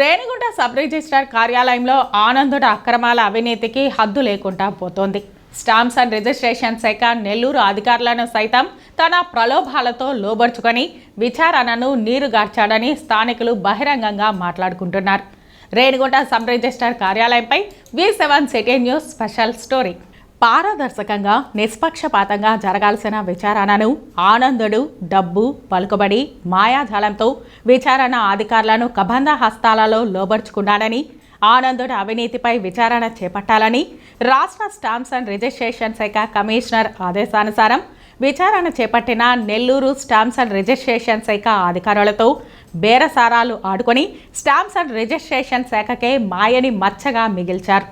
Renigunta sub registrar కార్యాలయంలో ఆనందుడ అక్రమాల అవినీతికి హద్దు లేకుండా పోతోంది. స్టాంప్స్ అండ్ రిజిస్ట్రేషన్ శాఖ నెల్లూరు అధికారులను సైతం తన ప్రలోభాలతో లోబర్చుకొని విచారణను నీరుగార్చాడని స్థానికులు బహిరంగంగా మాట్లాడుకుంటున్నారు. Renigunta sub registrar కార్యాలయంపై V seven city news special story. పారదర్శకంగా నిష్పక్షపాతంగా జరగాల్సిన విచారణను ఆనందుడు డబ్బు పలుకుబడి మాయాజాలంతో విచారణ అధికారులను కబంధ హస్తాలలో లోబర్చుకున్నాడని ఆనందుడు అవినీతిపై విచారణ చేపట్టాలని రాష్ట్ర స్టాంప్స్ అండ్ రిజిస్ట్రేషన్ శాఖ కమిషనర్ ఆదేశానుసారం విచారణ చేపట్టిన నెల్లూరు స్టాంప్స్ అండ్ రిజిస్ట్రేషన్ శాఖ అధికారులతో బేరసారాలు ఆడుకొని స్టాంప్స్ అండ్ రిజిస్ట్రేషన్ శాఖకే మాయని మచ్చగా మిగిల్చారు.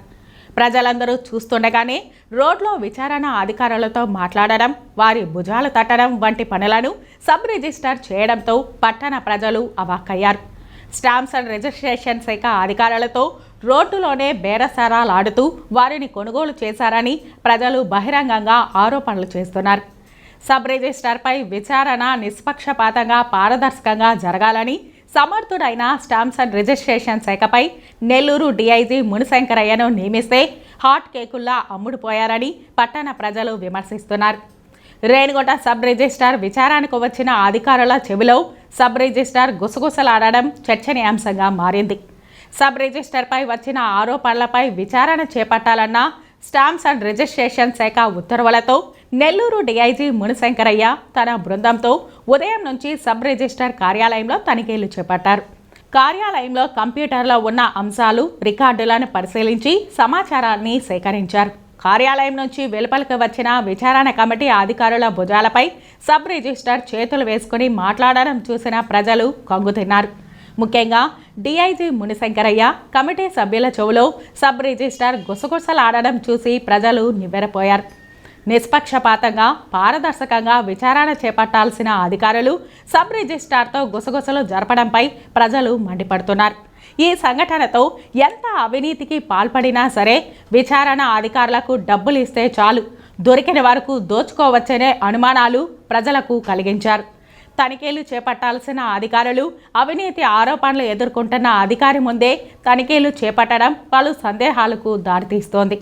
ప్రజలందరూ చూస్తుండగానే రోడ్లో విచారణ అధికారులతో మాట్లాడడం వారి భుజాలు తట్టడం వంటి పనులను సబ్ రిజిస్టర్ చేయడంతో పట్టణ ప్రజలు అవాక్కయ్యారు. స్టాంప్స్ అండ్ రిజిస్ట్రేషన్ శాఖ అధికారులతో రోడ్డులోనే బేరసారాలాడుతూ వారిని కొనుగోలు చేశారని ప్రజలు బహిరంగంగా ఆరోపణలు చేస్తున్నారు. సబ్ రిజిస్టర్పై విచారణ నిష్పక్షపాతంగా పారదర్శకంగా జరగాలని సమర్థుడైన స్టాంప్స్ అండ్ రిజిస్ట్రేషన్ శాఖపై నెల్లూరు డీఐజీ మునిశంకరయ్యను నియమిస్తే హాట్ కేకుల్లా అమ్ముడుపోయారని పట్టణ ప్రజలు విమర్శిస్తున్నారు. రేణిగుంట సబ్ రిజిస్టార్ విచారానికి వచ్చిన అధికారుల చెవిలో సబ్ రిజిస్టార్ గుసగుసలాడడం చర్చనీయాంశంగా మారింది. సబ్ రిజిస్టర్పై వచ్చిన ఆరోపణలపై విచారణ చేపట్టాలన్న స్టాంప్స్ అండ్ రిజిస్ట్రేషన్ శాఖ ఉత్తర్వులతో నెల్లూరు డీఐజీ మునిశంకరయ్య తన బృందంతో ఉదయం నుంచి సబ్ రిజిస్టర్ కార్యాలయంలో తనిఖీలు చేపట్టారు. కార్యాలయంలో కంప్యూటర్లో ఉన్న అంశాలు రికార్డులను పరిశీలించి సమాచారాన్ని సేకరించారు. కార్యాలయం నుంచి వెలుపలకు వచ్చిన విచారణ కమిటీ అధికారుల భుజాలపై సబ్ రిజిస్టర్ చేతులు వేసుకుని మాట్లాడడం చూసిన ప్రజలు కంగుతిన్నారు. ముఖ్యంగా డీఐజీ మునిశంకరయ్య కమిటీ సభ్యుల చెవులో సబ్ రిజిస్టర్ గుసగుసలాడడం చూసి ప్రజలు నివ్వెరపోయారు. నిష్పక్షపాతంగా పారదర్శకంగా విచారణ చేపట్టాల్సిన అధికారులు సబ్ రిజిస్ట్రార్తో గుసగుసలు జరపడంపై ప్రజలు మండిపడుతున్నారు. ఈ సంఘటనతో ఎంత అవినీతికి పాల్పడినా సరే విచారణ అధికారులకు డబ్బులు ఇస్తే చాలు. దొరికిన వరకు దోచుకోవచ్చనే అనుమానాలు ప్రజలకు కలిగించారు. తనిఖీలు చేపట్టాల్సిన అధికారులు అవినీతి ఆరోపణలు ఎదుర్కొంటున్న అధికారి ముందే తనిఖీలు చేపట్టడం పలు సందేహాలకు దారితీస్తోంది.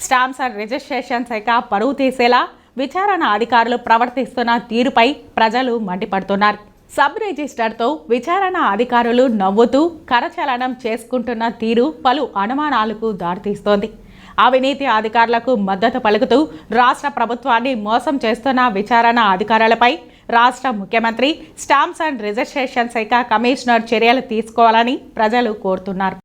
స్టాంప్స్ అండ్ రిజిస్ట్రేషన్ శాఖ పరువు తీసేలా విచారణ అధికారులు ప్రవర్తిస్తున్న తీరుపై ప్రజలు మండిపడుతున్నారు. సబ్ రిజిస్టర్తో విచారణ అధికారులు నవ్వుతూ కరచలనం చేసుకుంటున్న తీరు పలు అనుమానాలకు దారితీస్తోంది. అవినీతి అధికారులకు మద్దతు పలుకుతూ రాష్ట్ర ప్రభుత్వాన్ని మోసం చేస్తున్న విచారణ అధికారులపై రాష్ట్ర ముఖ్యమంత్రి స్టాంప్స్ అండ్ రిజిస్ట్రేషన్ శాఖ కమిషనర్ చర్యలు తీసుకోవాలని ప్రజలు కోరుతున్నారు.